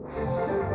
you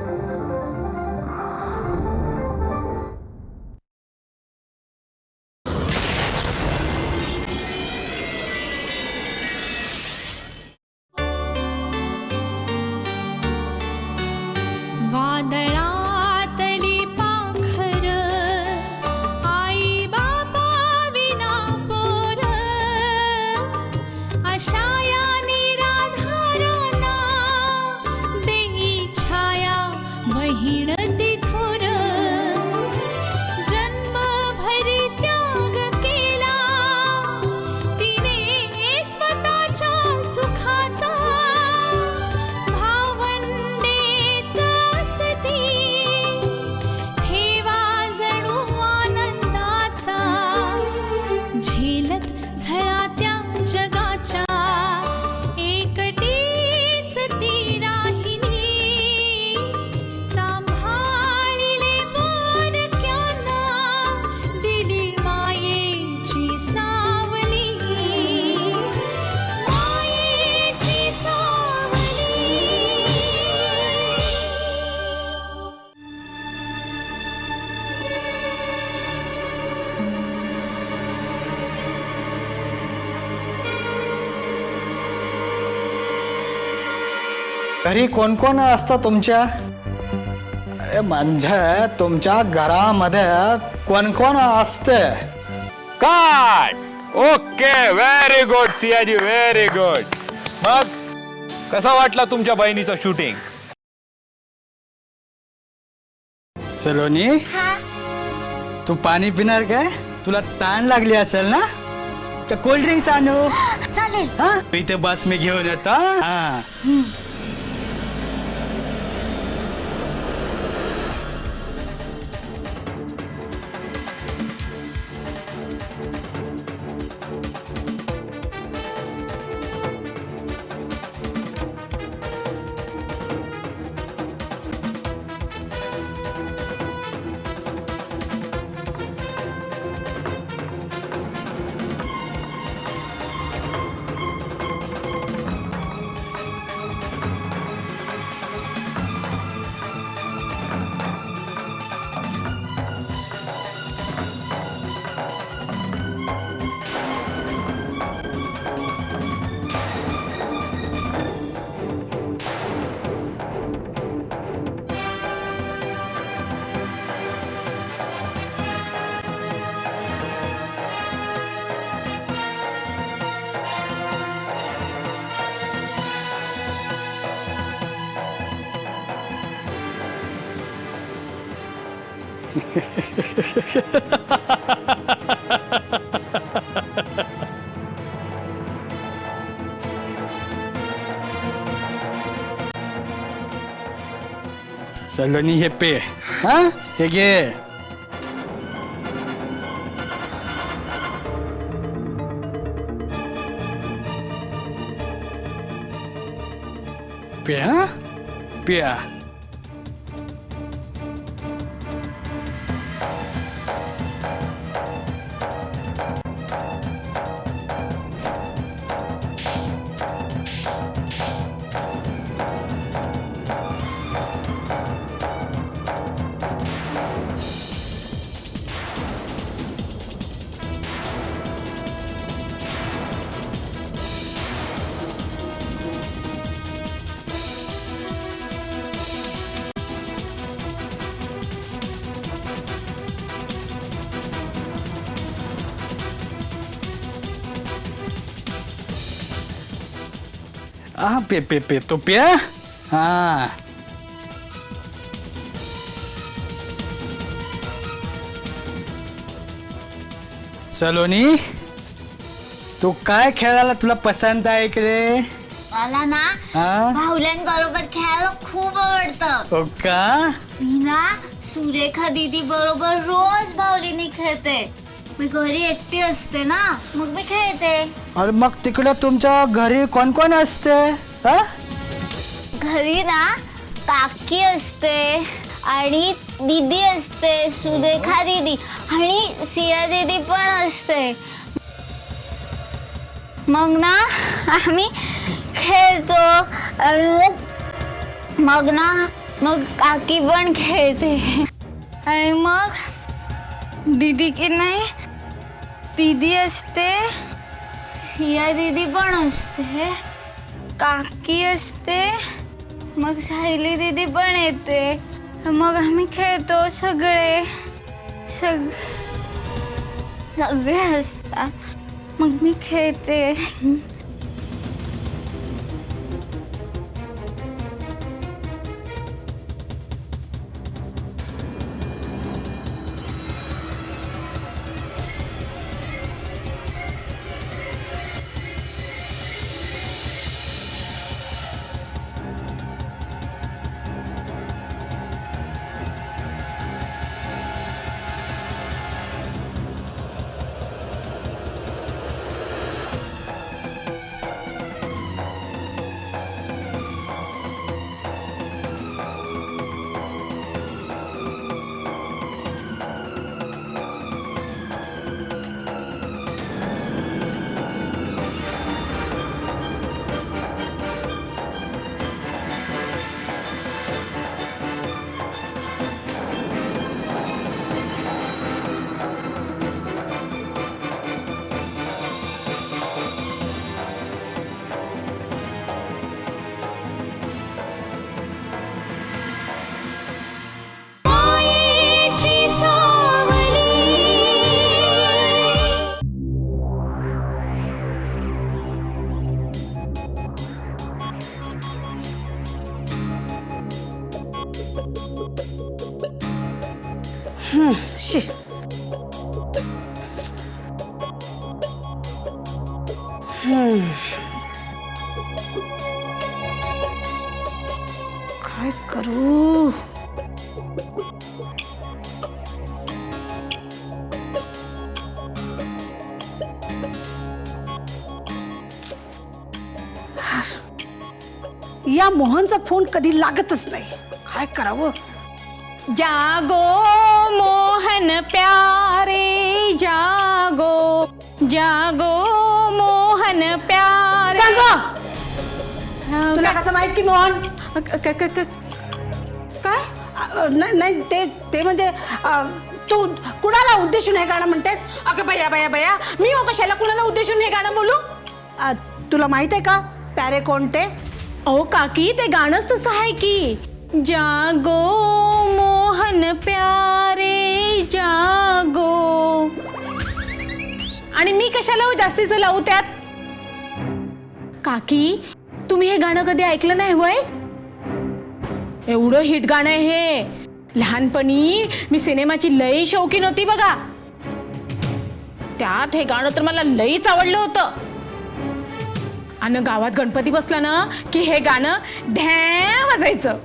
घरी कोण कोण असतं तुमच्या? अरे म्हणजे तुमच्या घरामध्ये कोण कोण असते? काट okay very good Sayaji very good मग कसा वाटला तुमच्या बहिणीचं शूटिंग सलोनी? तू पाणी पिणार काय? तुला ताण लागली असेल ना? तर कोल्ड ड्रिंक्स आणू. चालेल. हा? इथे बस मी घेऊन येतो. हा. सलोनी हे पे हा हे घे पे हा पिया Ah, pe, pe, pe, tu pe? Ah. Saloni तू काय खेळायला तुला पसंत आहे इकडे? मला ना हा? भावल्यांबरोबर खेळायला खूप आवडतं. हो का? मी ना सुरेखा दीदी बरोबर रोज भावलीने खेळते. मी घरी एकटी असते ना मग मी खेळते. अरे मग तिकडे तुमच्या घरी कोण कोण असते? हा? घरी ना काकी असते आणि दीदी असते सुरेखा दीदी आणि सिया दीदी पण असते. मग ना आम्ही खेळतो आणि मग मग ना मग काकी पण खेळते. आणि मग दीदी की नाही दीदी असते सिया दीदी पण असते. काकी असते. मग सायली दीदी पण येते. मग आम्ही खेळतो सगळे. सग सगळे असतात. मग मी खेळते. काय करू? या मोहनचा फोन कधी लागतच नाही. काय करावं? जागो मोहन प्यारे जागो जागो मोहन प्यारे? तुला कसं माहीत की मोहन? काय? नाही नाही ते ते म्हणजे अ, तू कुणाला उद्देशून हे गाणं म्हणतेस? अगं बया बया बया मी हो कशाला कुणाला उद्देशून हे गाणं बोलू? अ, तुला माहीत आहे का? प्यारे कोणते अहो काकी ते गाणंच तसं आहे की जागो मोहन प्यारे जागो. आणि मी कशाला हो जास्तीचं लावू त्यात? काकी तुम्ही हे गाणं कधी ऐकलं नाही वय? एवढं हिट गाणं आहे हे. लहानपणी मी सिनेमाची लई शौकीन होती बघा. त्यात हे गाणं तर मला लईच आवडलं होतं. आणि गावात गणपती बसला ना की हे गाणं ढॅ वाजायचं.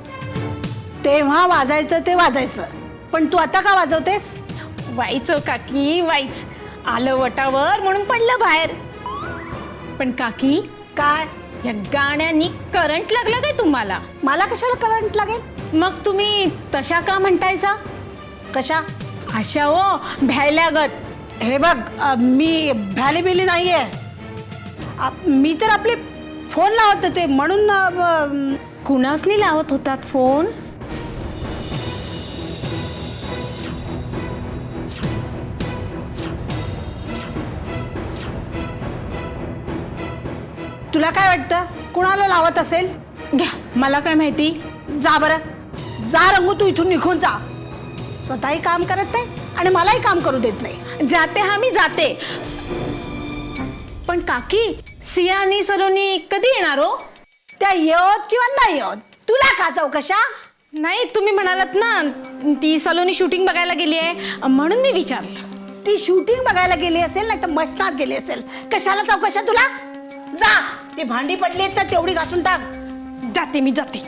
तेव्हा वाजायचं ते वाजायचं. पण तू आता का वाजवतेस? वाईचं काकी वाईच. आलं वटावर म्हणून पडलं बाहेर. पण काकी काय? या गाण्यानी करंट लागला काय तुम्हाला? मला कशाला करंट लागेल? मग तुम्ही तशा का म्हणतायसा? कशा? अशा हो भ्यायल्यागत हे बघ अ, मी भ्याली बिली नाहीये. आप- मी तर आपले फोन लावत होते म्हणून अ, अ, कुणासनी लावत होतात फोन? तुला काय वाटतं? कुणाला लावत असेल? घ्या मला काय माहिती. जा बरं. जा रंगू तू इथून निघून जा. स्वतःही काम करत नाही आणि मलाही काम करू देत नाही. जाते हा मी जाते. पण काकी सिया आणि सलोनी कधी येणार हो? त्या येत किंवा नाही येत तुला का चौकशा नाही तुम्ही म्हणालात ना ती सलोनी शूटिंग बघायला गेली आहे म्हणून मी विचारलं. ती शूटिंग बघायला गेली असेल नाही तर मटणात गेली असेल. कशाला चौकशा तुला? जा. ती भांडी पडली आहेत तर तेवढी घासून टाक. जाते मी जाते.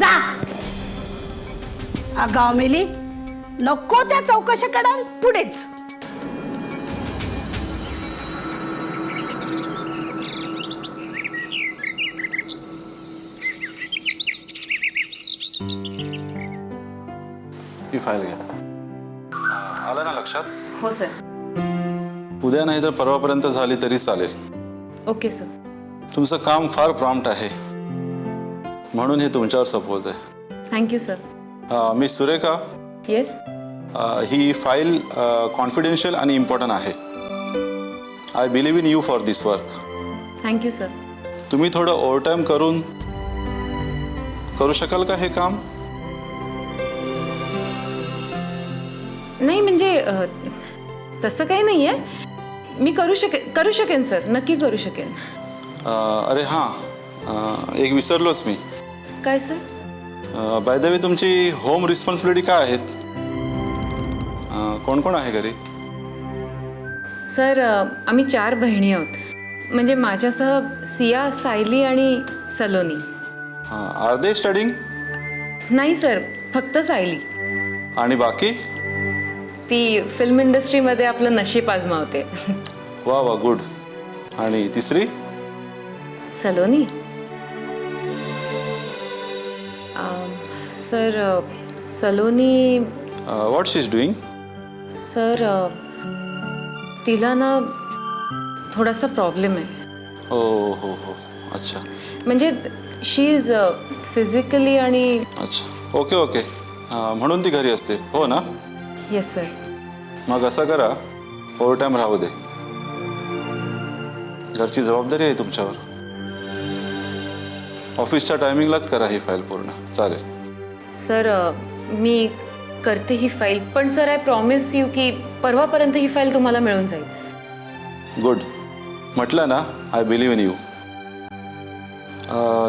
जा. आगाव मेली नको त्या चौकशा कराल पुढेच. ही फाईल घ्या. आलं ना लक्षात? हो सर. उद्या नाही तर परवापर्यंत झाली तरी चालेल. Okay sir. तुमचं काम फार प्रॉम्प्ट आहे. म्हणून हे तुमच्यावर सोपवत आहे. Thank you sir uh, miss Surekha. Yes uh, he file confidential आणि इम्पॉर्टंट आहे. I believe in you for this work thank you sir तुम्ही थोडं ओव्हरटाईम करून करू शकाल का हे काम? नाही म्हणजे अ, तसं काही नाही आहे मी करू शकेन करू शकेन सर नक्की करू शकेन. अ, अरे हां अ, एक विसरलोच मी. काय सर? बाय द वे तुमची होम रिस्पॉन्सिबिलिटी काय आहेत? अ, कोण कोण आहे घरी? सर अ, आम्ही चार बहिणी आहोत. म्हणजे माझ्यासह सिया सायली आणि सलोनी. आर दे स्टडिंग नाही सर फक्त सायली. आणि बाकी? ती फिल्म इंडस्ट्रीमध्ये आपलं नशीब आजमावते. वा वा गुड आणि तिसरी? Saloni? Sir uh, Saloni what she is doing sir तिला ना थोडासा प्रॉब्लेम आहे. हो हो हो. अच्छा. म्हणजे शी इज फिजिकली आणि अच्छा. ओके ओके अ, म्हणून ती घरी असते. हो ना? येस सर मग असं करा. ओव्हर टाईम राहू दे. घरची जबाबदारी आहे तुमच्यावर. ऑफिसच्या टायमिंगलाच करा ही फाईल पूर्ण. चालेल. सर मी करते ही फाईल पण सर आय प्रॉमिस यू की परवापर्यंत ही फाईल तुम्हाला मिळून जाईल. गुड म्हटलं ना आय बिलीव्ह इन यू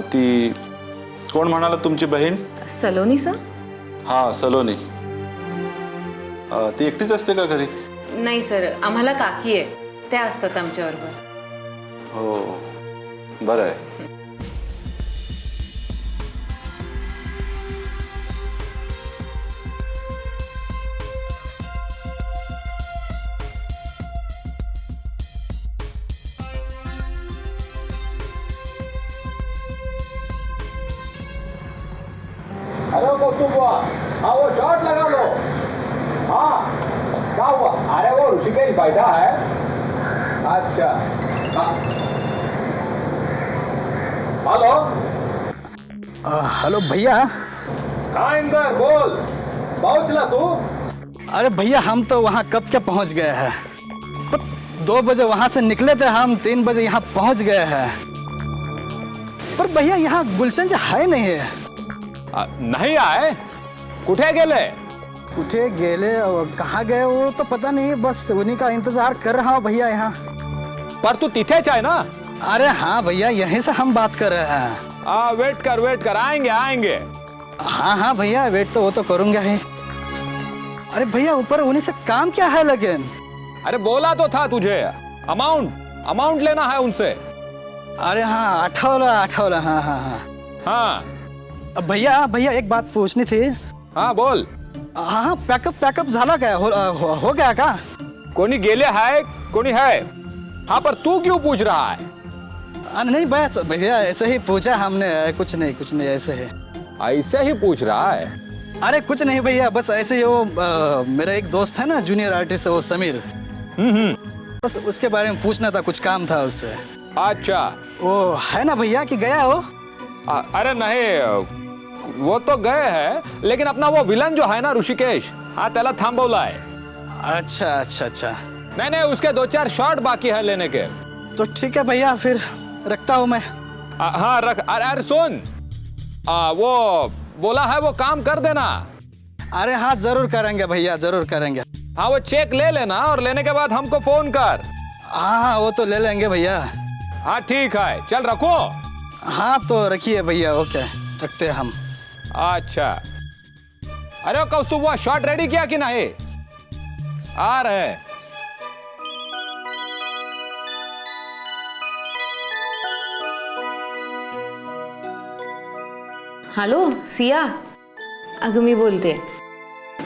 ती कोण म्हणाला तुमची बहीण? सलोनी सर? हां सलोनी. अ, ती एकटीच असते का घरी? नाही सर आम्हाला काकी आहे. त्या असतात आमच्याबरोबर. हो. बरं आहे. हेलो। हेलो भैया। हाँ इंदर बोल। पहुंचला तू? अरे भैया हम तो वहाँ कब के पहुँच गए हैं? पर दो बजे वहाँ से निकले थे हम तीन बजे यहाँ पहुँच गए हैं। पर भैया यहाँ गुलशन जी है नहीं है। आ, नहीं आए? कुठे गेले? कुठे गेले और कहाँ गए वो तो पता नहीं बस उन्हीं का इंतज़ार कर रहा हूँ भैया यहाँ। पर तू तिथेच आहे ना? अरे हाँ भैया यहीं से हम बात कर रहे हैं। आ, वेट कर वेट कर आएँगे आएँगे। हाँ हाँ भैया वेट तो वो तो करूँगा ही। अरे भैया ऊपर उन्हीं से काम क्या है लेकिन? अरे बोला तो था तुझे अमाउंट अमाउंट लेना है उनसे। अरे हाँ अठावला अठावला हाँ हाँ हाँ। हाँ। भैया भैया एक बात पूछनी थी। हाँ बोल। हाँ हाँ पैकअप पैकअप झाला काय हो, हो, हो गया का? कोणी गेले है कोणी है? हाँ पर तू क्यों पूछ रहा है? नहीं बस भैया ऐसे ही पूछा हमने कुछ नहीं कुछ नहीं ऐसे ही। ऐसे ही पूछ रहा है? अरे कुछ नहीं भैया बस ऐसे ही वो आ, मेरा एक दोस्त है ना जूनियर आर्टिस्ट है वो समीर। हम्म हम्म। बस उसके बारे में पूछना था कुछ काम था उससे। अच्छा। वो है ना भैया कि गया वो? आ, अरे नहीं वो तो गए हैं लेकिन अपना वो विलन जो है ना ऋषिकेश हाँ त्याला थांबवला है। अच्छा अच्छा अच्छा। नहीं नहीं उसके दो चार शॉट बाकी है लेने के। तो ठीक है भैया फिर रखता हूँ मैं। आ, हाँ रख। अरे अरे सुन। आ, वो बोला है वो काम कर देना। अरे हाँ ज़रूर करेंगे भैया ज़रूर करेंगे। हाँ वो चेक ले लेना और लेने के बाद हमको फ़ोन कर। हाँ हाँ वो तो ले लेंगे भैया। हाँ ठीक है। चल रखो। हाँ तो रखिए भैया ओके। रखते हैं हम। अच्छा। अरे वो कौस्तुभ वो शॉट रेडी किया कि नहीं? आ रहे हॅलो सिया? अगं मी बोलते.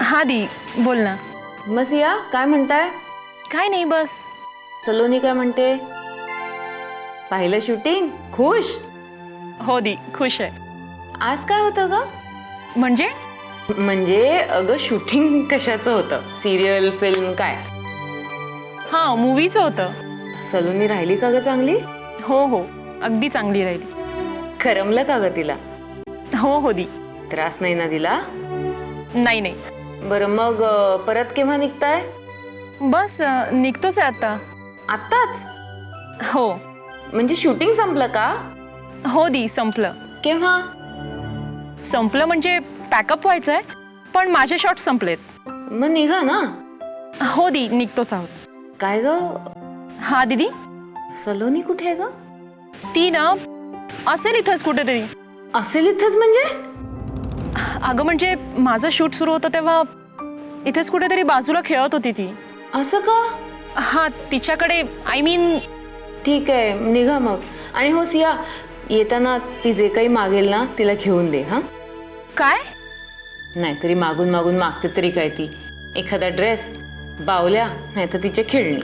हा दी बोल ना. मग सिया काय म्हणताय? काय नाही बस. सलोनी काय म्हणते? पाहिलं शूटिंग खुश? हो दी खुश आहे. आज काय होतं ग? म्हणजे? म्हणजे अगं शूटिंग कशाचं होतं? सिरियल फिल्म काय? हा मूवीचं होतं. सलोनी राहिली का ग चांगली? हो हो. अगदी चांगली राहिली. करमलं का ग तिला? हो हो दी. त्रास नाही ना दिला? नाही नाही. बरं मग अ, परत केव्हा निघताय? बस अं, निघतोच आहे आता आत्ताच? हो. म्हणजे शूटिंग संपलं का? हो दी संपलं. केव्हा? संपलं म्हणजे पॅकअप व्हायचं आहे पण माझे शॉट संपलेत. मग निघा ना. हो दी निघतोच आहोत. काय ग? हा दीदी? सलोनी कुठे आहे ग? ती ना असेल इथंच कुठेतरी. असेल इथंच म्हणजे? अगं म्हणजे माझं शूट सुरू होतं तेव्हा इथेच कुठेतरी बाजूला खेळत होती ती. असं का? हा तिच्याकडे आय मीन ठीक आहे निघा मग. आणि हो सिया येताना ती जे काही मागेल ना तिला घेऊन दे हां? काय? नाहीतरी मागून मागून मागते तरी काय ती. एखादा ड्रेस बावल्या नाहीतर तिचे खेळणी.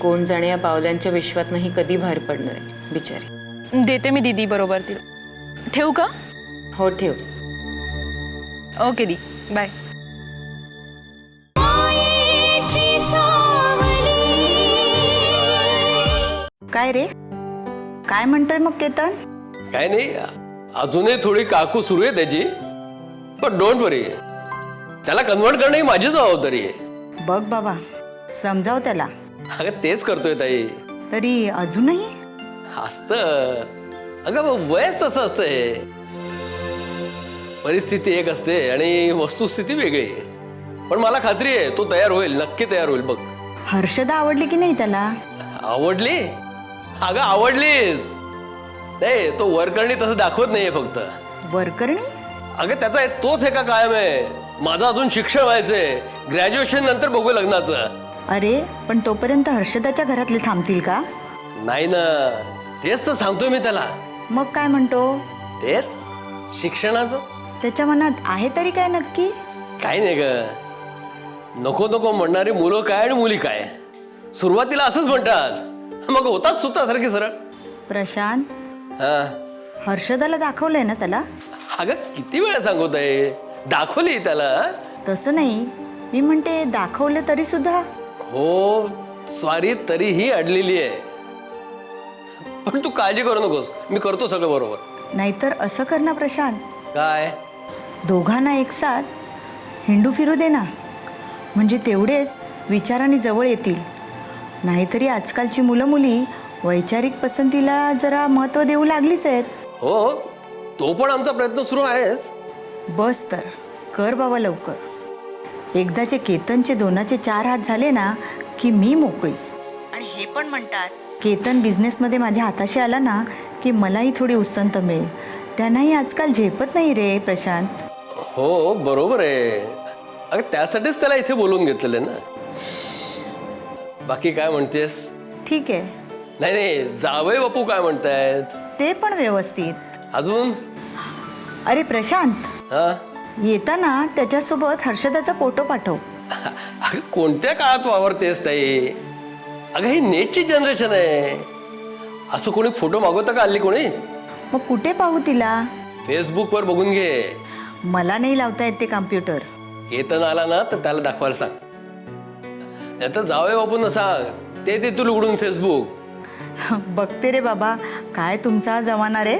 कोण जाणे या बावल्यांच्या विश्वात नाही कधी बाहेर पडणार आहे बिचारी. देते मी दीदी बरोबर तिला ठेवू का? हो ठेव. ओके दी. बाय. काय रे? काय म्हणतोय मग केतन? काय नाही अजूनही थोडी काकू सुरू आहे त्याची. पण डोंट वरी त्याला कन्वर्ट करणं ही माझी जबाबदारी आहे. बघ बाबा समजाव त्याला. अगं तेच करतोय ताई. तरी अजूनही? असत. अगं वयच तसं असतंय परिस्थिती एक असते आणि वस्तुस्थिती वेगळी. पण मला खात्री आहे तो तयार होईल नक्की तयार होईल बघ. हर्षदा आवडली की नाही त्याला? आवडली? अगं आवडलीस नाही तो वरकरणी तसं दाखवत नाहीये फक्त. वरकरणी? अगं त्याचा तोच एका कायम आहे. माझं अजून शिक्षण व्हायचंय. ग्रॅज्युएशन नंतर बघू लग्नाचं. अरे पण तोपर्यंत हर्षदाच्या घरातले थांबतील का? नाही ना. तेच तर सांगतोय मी त्याला. मग काय म्हणतो? तेच शिक्षणाचं. त्याच्या मनात आहे तरी काय नक्की? काही नाही ग. नको नको म्हणणारी मुलं काय आणि मुली काय? सुरुवातीला असंच म्हणतात. मग होतात सुतासारखी सरळ. प्रशांत हा. हर्षदाला दाखवलंय ना त्याला? अगं किती वेळा सांगत आहे दाखवली त्याला. तसं नाही. मी म्हणते दाखवलं तरी सुद्धा. हो स्वारी तरीही अडलेली आहे. पण तू काळजी करू नकोस. मी करतो सगळं बरोबर. नाहीतर असं कर ना प्रशांत. काय? दोघांना एक साथ हिंडू फिरू दे ना. म्हणजे तेवढेच विचारांनी जवळ येतील. नाहीतरी आजकालची मुलं मुली वैचारिक पसंतीला जरा महत्त्व देऊ लागलीच आहेत. हो. तो पण आमचा प्रयत्न सुरू आहेच. बस तर. कर बाबा लवकर. एकदाचे केतनचे दोनाचे चार हात झाले ना की मी मोकळी. आणि हे पण म्हणतात केतन बिझनेसमध्ये माझ्या हाताशी आला ना की मलाही थोडी उसंत मिळेल. त्यांनाही आजकाल झेपत नाही रे प्रशांत. हो बरोबर आहे. अगं त्यासाठीच त्याला इथे बोलवून घेतलेलं आहे ना. बाकी काय म्हणतेस? ठीक आहे. नाही नाही जावय बापू काय म्हणतायत? ते पण व्यवस्थित. अजून? अरे प्रशांत. हा? येताना त्याच्यासोबत हर्षदाचा फोटो पाठव. अगं कोणत्या काळात वावरतेस ताई? अगं ही नेटची जनरेशन आहे. असं कोणी फोटो मागवतं का हल्ली कोणी? मग कुठे पाहू तिला? फेसबुकवर बघून घे. मला नाही लावता येत ते कम्प्युटर येताना आला ना तर त्याला दाखवायला सांग. नाही तर बापू ना सांग. ते ते तू उघडून फेसबुक बघते रे बाबा. काय तुमचा जमाना रे?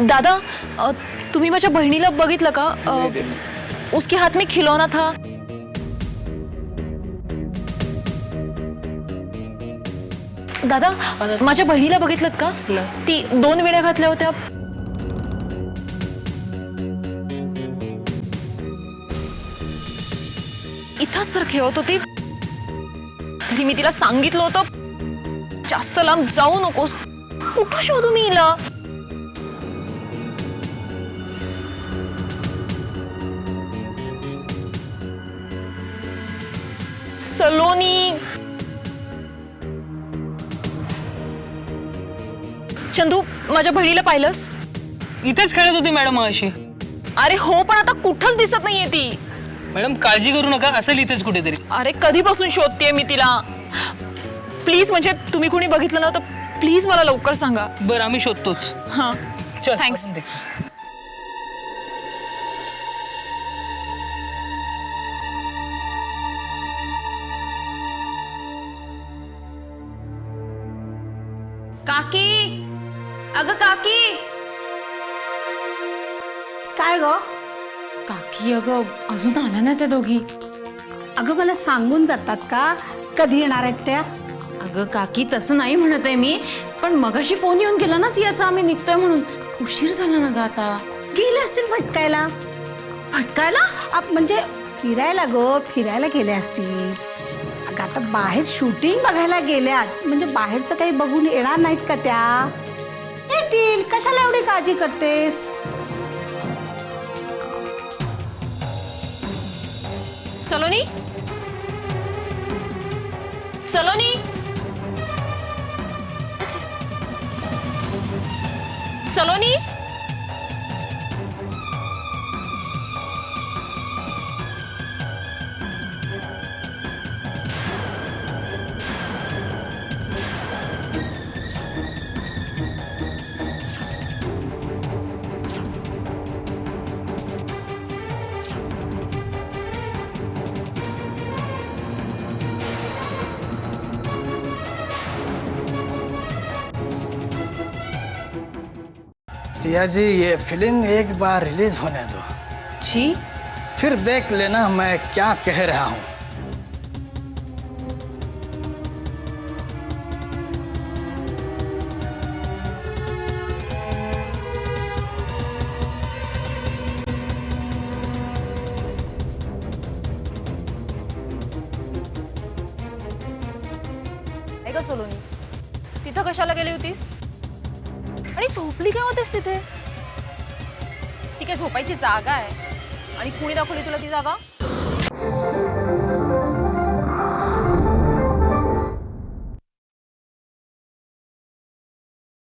दादा अ, तुम्ही माझ्या बहिणीला बघितलं का? अ, उसके हात में खिलौना था. दादा माझ्या बहिणीला बघितलं का? ती दोन वेळा घातल्या होत्या. इथंच तर खेळत होती. तरी मी तिला सांगितलं होतं जास्त लांब जाऊ नकोस. कुठं शोधू मी हिला? सलोनी चंदू माझ्या बहिणीला पाहिलंस? इथेच खेळत होती मॅडम अशी अरे हो पण आता कुठंच दिसत नाहीये ती. मॅडम काळजी करू नका असेल इथेच कुठेतरी. अरे कधीपासून शोधतेय मी तिला? प्लीज म्हणजे तुम्ही कोणी बघितलं ना तर प्लीज मला लवकर सांगा. बरं आम्ही शोधतोच. हां चल, थँक्स काकी? अगं काकी? काय ग? काकी अगं अजून आल्या ना त्या दोघी. अगं मला सांगून जातात का? कधी येणार आहेत त्या? अगं काकी तसं नाही म्हणत आहे मी पण मगाशी फोन येऊन गेला ना सियाचा आम्ही निघतोय म्हणून. उशीर झाला ना ग आता. गेले असतील भटकायला? भटकायला? आप- म्हणजे फिरायला ग फिरायला गेले असतील. आता बाहेर शूटिंग बघायला गेल्यात. म्हणजे बाहेरचं काही बघून येणार नाहीत का त्या? येतील. कशाला एवढी काळजी करतेस? सलोनी? सलोनी? सलोनी? सिया जी ये फिल्म एक बार रिलीज होने दो। जी। फिर देख लेना मैं क्या कह रहा हूँ। झोपली तिथे? ती काय झोपायची जागा आहे? आणि कुणी दाखवली तुला ती जागा?